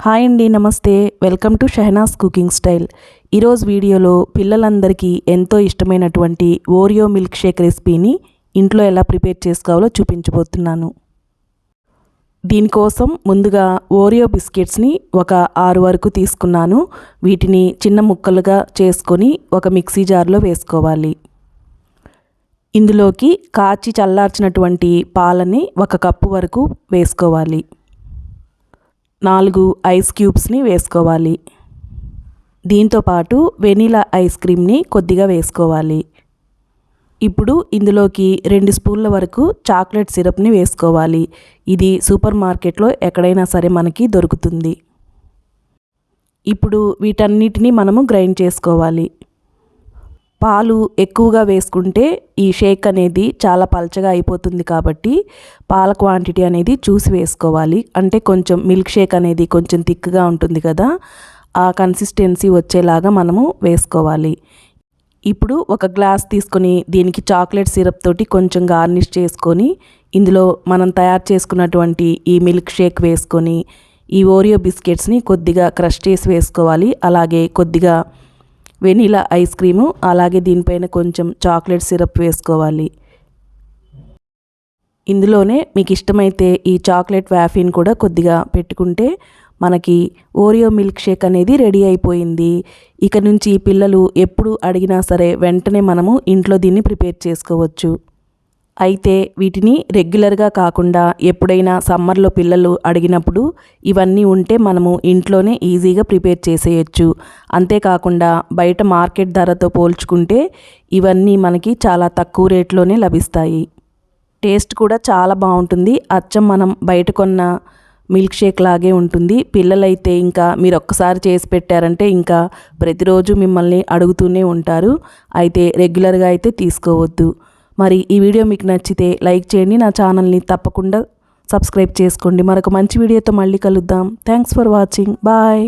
Hi అండి నమస్తే. Welcome to Shehnaz cooking style. ఈరోజు వీడియోలో పిల్లలందరికీ ఎంతో ఇష్టమైనటువంటి ఓరియో మిల్క్ షేక్ రెసిపీని ఇంట్లో ఎలా ప్రిపేర్ చేసుకోవాలో చూపించబోతున్నాను. దీనికోసం ముందుగా ఓరియో బిస్కెట్స్ని ఒక ఆరు వరకు తీసుకున్నాను. వీటిని చిన్న ముక్కలుగా చేసుకొని ఒక మిక్సీ జార్లో వేసుకోవాలి. ఇందులోకి కాచి చల్లార్చినటువంటి పాలని ఒక కప్పు వరకు వేసుకోవాలి. నాలుగు ఐస్ క్యూబ్స్ని వేసుకోవాలి. దీంతోపాటు వెనీలా ఐస్ క్రీమ్ని కొద్దిగా వేసుకోవాలి. ఇప్పుడు ఇందులోకి రెండు స్పూన్ల వరకు చాక్లెట్ సిరప్ని వేసుకోవాలి. ఇది సూపర్ మార్కెట్లో ఎక్కడైనా సరే మనకి దొరుకుతుంది. ఇప్పుడు వీటన్నిటిని మనము గ్రైండ్ చేసుకోవాలి. పాలు ఎక్కువగా వేసుకుంటే ఈ షేక్ అనేది చాలా పలచగా అయిపోతుంది కాబట్టి పాల క్వాంటిటీ అనేది చూసి వేసుకోవాలి. అంటే కొంచెం మిల్క్ షేక్ అనేది కొంచెం థిక్గా ఉంటుంది కదా ఆ కన్సిస్టెన్సీ వచ్చేలాగా మనము వేసుకోవాలి. ఇప్పుడు ఒక గ్లాస్ తీసుకొని దీనికి చాక్లెట్ సిరప్ తోటి కొంచెం గార్నిష్ చేసుకొని ఇందులో మనం తయారు చేసుకున్నటువంటి ఈ మిల్క్ షేక్ వేసుకొని ఈ ఓరియో బిస్కెట్స్ని కొద్దిగా క్రష్ చేసి వేసుకోవాలి. అలాగే కొద్దిగా వెనీలా ఐస్ క్రీము అలాగే దీనిపైన కొంచెం చాక్లెట్ సిరప్ వేసుకోవాలి. ఇందులోనే మీకు ఇష్టమైతే ఈ చాక్లెట్ వ్యాఫిన్ కూడా కొద్దిగా పెట్టుకుంటే మనకి ఓరియో మిల్క్ షేక్ అనేది రెడీ అయిపోయింది. ఇక నుంచి పిల్లలు ఎప్పుడు అడిగినా సరే వెంటనే మనము ఇంట్లో దీన్ని ప్రిపేర్ చేసుకోవచ్చు. అయితే వీటిని రెగ్యులర్గా కాకుండా ఎప్పుడైనా సమ్మర్లో పిల్లలు అడిగినప్పుడు ఇవన్నీ ఉంటే మనము ఇంట్లోనే ఈజీగా ప్రిపేర్ చేసేయచ్చు. అంతేకాకుండా బయట మార్కెట్ ధరతో పోల్చుకుంటే ఇవన్నీ మనకి చాలా తక్కువ రేట్లోనే లభిస్తాయి. టేస్ట్ కూడా చాలా బాగుంటుంది. అచ్చం మనం బయట కొన్న మిల్క్ షేక్ లాగే ఉంటుంది. పిల్లలైతే ఇంకా మీరు ఒక్కసారి చేసి పెట్టారంటే ఇంకా ప్రతిరోజు మిమ్మల్ని అడుగుతూనే ఉంటారు. అయితే రెగ్యులర్గా అయితే తీసుకోవద్దు. మరి ఈ వీడియో మీకు నచ్చితే లైక్ చేయండి నా ఛానల్ని తప్పకుండా సబ్స్క్రైబ్ చేసుకోండి. మరొక మంచి వీడియోతో మళ్ళీ కలుద్దాం. Thanks for watching bye